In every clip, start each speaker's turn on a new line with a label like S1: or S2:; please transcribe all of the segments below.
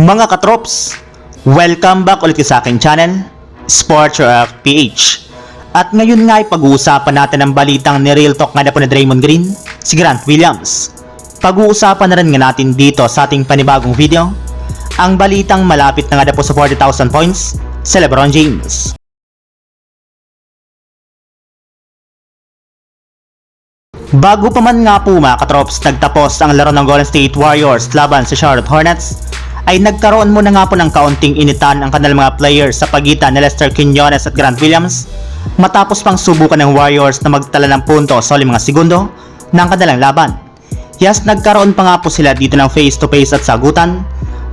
S1: Mga katrops, welcome back ulit sa aking channel, Sports React PH. At ngayon nga ay pag-uusapan natin ang balitang ni Real Talk nga na po ni Draymond Green, si Grant Williams. Pag-uusapan na rin nga natin dito sa ating panibagong video, ang balitang malapit na nga na po sa 40,000 points, si Lebron James. Bago pa man nga po mga katrops nagtapos ang laro ng Golden State Warriors laban sa Charlotte Hornets, ay nagkaroon muna nga po ng kaunting initan ang kanilang mga players sa pagitan ni Lester Quinones at Grant Williams matapos pang subukan ng Warriors na magtala ng punto sa uling mga segundo ng kanilang laban. Yes, nagkaroon pa nga po sila dito ng face-to-face at sagutan.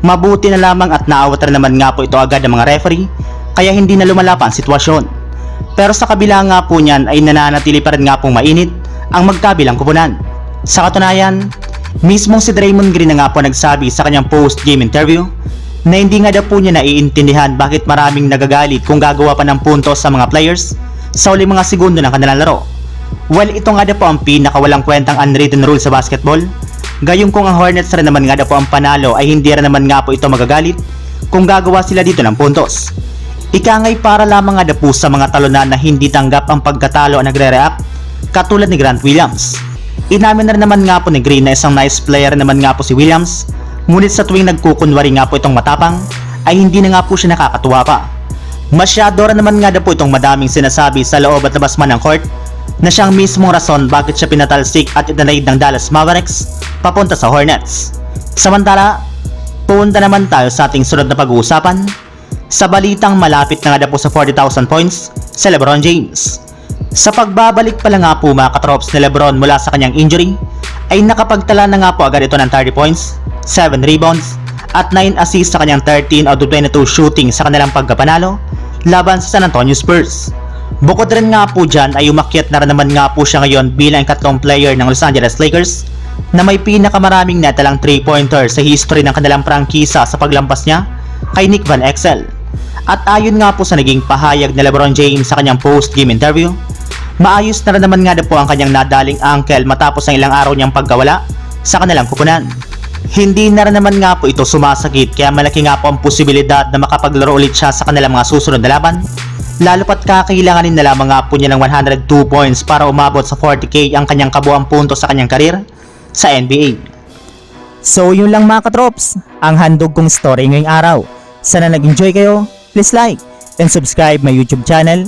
S1: Mabuti na lamang at naawat na naman nga po ito agad ng mga referee kaya hindi na lumala pa ang sitwasyon. Pero sa kabila nga po niyan ay nananatili pa rin nga pong mainit ang magkabilang kupunan. Sa katunayan, mismong si Draymond Green na nga po nagsabi sa kanyang post-game interview na hindi nga daw po niya naiintindihan bakit maraming nagagalit kung gagawa pa ng puntos sa mga players sa uling mga segundo ng kanilang laro. Well, ito nga daw po ang pinakawalang kwentang unwritten rule sa basketball. Gayong kung ang Hornets rin naman nga daw po ang panalo ay hindi rin naman nga po ito magagalit kung gagawa sila dito ng puntos. Ika nga'y para lamang nga daw po sa mga talunan na hindi tanggap ang pagkatalo ang nagre-react katulad ni Grant Williams. Inamin na rin naman nga po ni Green na isang nice player naman nga po si Williams, ngunit sa tuwing nagkukunwari nga po itong matapang, ay hindi na nga po siya nakakatuwa pa. Masyado rin naman nga daw po itong madaming sinasabi sa loob at labas man ng court na siyang mismong rason bakit siya pinatalsik at itinayid ng Dallas Mavericks papunta sa Hornets. Samantala, punta naman tayo sa ating sunod na pag-uusapan sa balitang malapit na nga daw po sa 40,000 points si Lebron James. Sa pagbabalik pala nga po mga katrops ni Lebron mula sa kanyang injury, ay nakapagtala na nga po agad ito ng 30 points, 7 rebounds, at 9 assists sa kanyang 13 out of 22 shooting sa kanilang pagkapanalo laban sa San Antonio Spurs. Bukod rin nga po dyan ay umakyat na rin naman nga po siya ngayon bilang katlong player ng Los Angeles Lakers na may pinakamaraming netalang 3-pointer sa history ng kanilang prangkisa sa paglampas niya kay Nick Van Exel. At ayon nga po sa naging pahayag ni Lebron James sa kanyang post-game interview, maayos na naman nga daw po ang kanyang nadaling ankle matapos ang ilang araw niyang pagkawala sa kanilang kupunan. Hindi na rin naman nga po ito sumasakit kaya malaki nga po ang posibilidad na makapaglaro ulit siya sa kanilang mga susunod na laban. Lalo pat kakailanganin na lamang nga po niya ng 102 points para umabot sa 40k ang kanyang kabuang punto sa kanyang karir sa NBA.
S2: So yun lang mga katrops, ang handog kong story ngayong araw. Sana nag-enjoy kayo, please like and subscribe my YouTube channel,